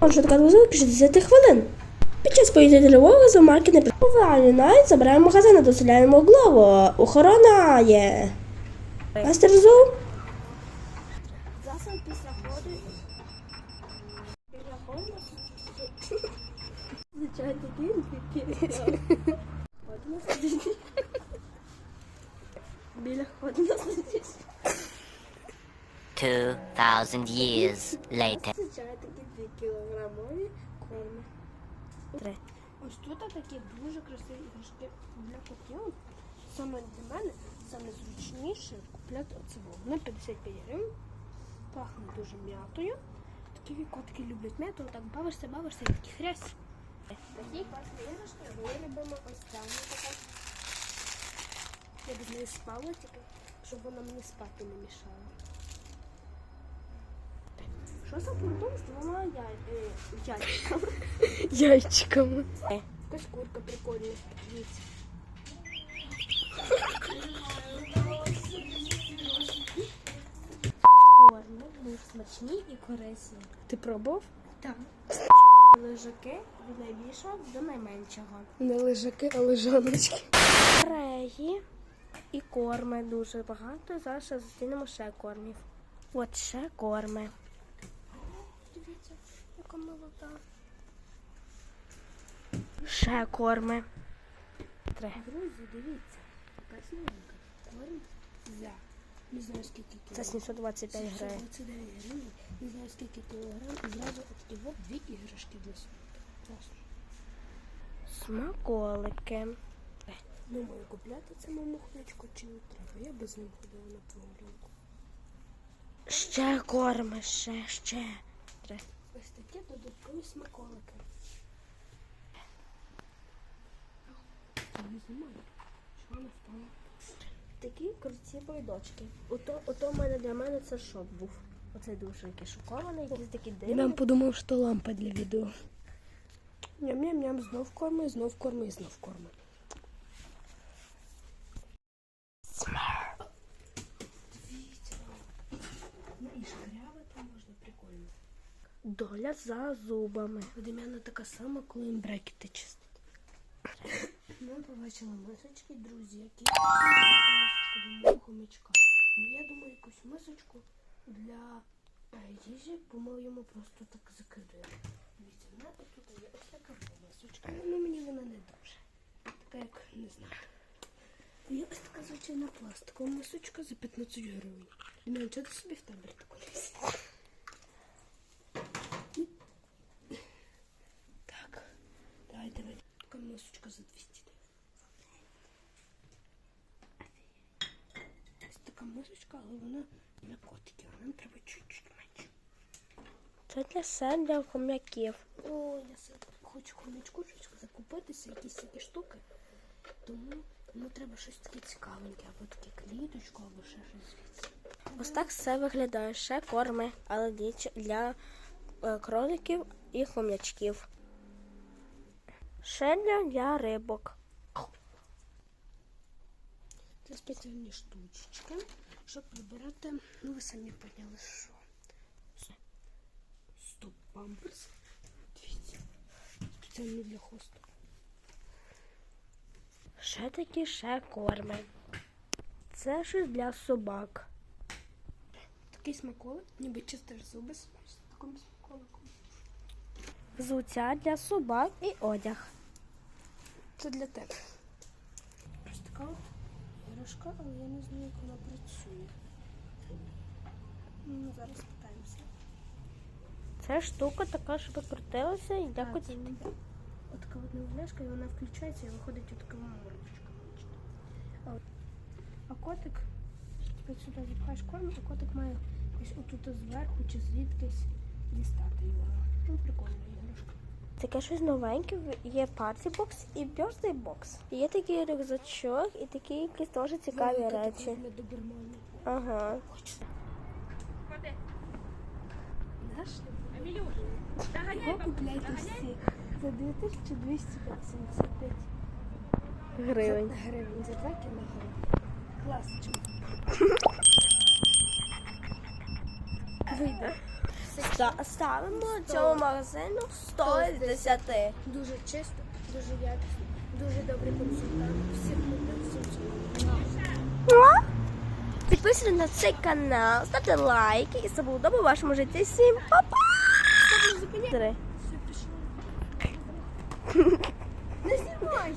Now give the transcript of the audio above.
Маршрутка звук 60 хвилин. Під час повітряної зоомарки не прибуває. Навіть забираємо магазини, доселяємо главу. Охорона є. Мастер Зу. Засоб після ходу. Біля нас 2,000 years later. Звичайно, такі 2 кілограмові корми. Три. Ось тут такі дуже красиві іграшки для котів. Саме для мене саме зручніше купляти оцього. На 55 гривень. Пахне дуже м'ятою. Такі котики люблять м'яту, так бавишся, бавишся і такі хрясь. Такі класні іграшки ми любимо ось така. Я б з спала тільки, щоб вона мені спати не мішала. Що за фуртун з двома е, яйчиками? Яйчиками. Якась курка прикольна. Дивіться. Корми дуже смачні і корисні. Ти пробував? Так. Лежаки від найбільшого до найменшого. Не лежаки, а лежаночки. Реї і корми дуже багато. Зараз зустрінемо ще кормів. От ще корми. Дивіться, яка молода. Ще корми. Три. Друзі, дивіться. Якась новинка. Корм за. Не знаю скільки Це кілограм. 725 гривень. 29 гривень. Не знаю скільки кілограм. І зразу от дві іграшки для собаки. Класно. Смаколики. Думаю, купляти цьому хлячку чи не треба. Я би з ним ходила на прогулянку. Ще корми, ще, ще. Три. Ось такі додаткові смаколики. Я не. Впала? Такі круті бойдочки. Ото, ото в мене для мене це шок був. Оцей дуже такий шокований, якийсь такий Я дивний. подумав, що лампа для відео. Ням-ням-ням, знов корми, знов корми знов корми. Ну і шкрява там можна прикольно. Доля за зубами. Дем'яна така сама, коли він брекети чистить. Ми побачили мисочки, друзі, які мисочку хомячка. Я думаю, якусь мисочку для е, їжі, бо ми йому просто так закидаємо. Дивіться, в мене тут є ось така мисочка. Ну мені вона не дуже. Така як не знаю. Є ось така звичайна пластикова мисочка за 15 гривень. Дем'ян, чого ти собі в табір таку не взяв? Так, давай, давай. Така мисочка за 200 Ось така мисочка, але вона для котиків, нам треба чуть-чуть менше. Це для себе для хом'яків. О, я хочу хомячку щось закупитися, якісь такі штуки. Тому, тому треба щось таке цікавеньке, або таке кліточку, або ще щось звідси. Ось так все виглядає. Ще корми, але для, для е, кроликів і хом'ячків. Ще для, для рибок. Це спеціальні штучечки, щоб прибирати, ну ви самі поняли, що. Стоп памперс. Дивіться. Спеціально для хвосту. Ще такі ще корми. Це щось для собак. Такий смаколик, ніби чистиш зуби з таким смаколиком. Взуття для собак і одяг. Це для тебе. Іграшка, але я не знаю, як вона працює. Ну, зараз питаємося. Це штука така, щоб крутилася і ніби Отака от невляшка, і вона включається і виходить отака мордочка. А, котик, ти сюди запхаєш корм, а котик має ось отут зверху чи звідкись дістати його. Ну, прикольна іграшка. Таке щось новеньке. Є парті бокс і birthday бокс. Є такий рюкзачок і такі якісь теж цікаві Велика речі. така добермана. Ага. Наш? Його купляйте всі за 2285 Гривень. гривень за 2 кілограми. Класно. Вийде ставимо цьому магазину 100 з 10. Дуже чисто, дуже якісно, дуже добрий консультант. Всім добрим всім всім. Підписуйтесь на цей канал, ставте лайки і забудомо в вашому житті. Всім па-па! Не знімай!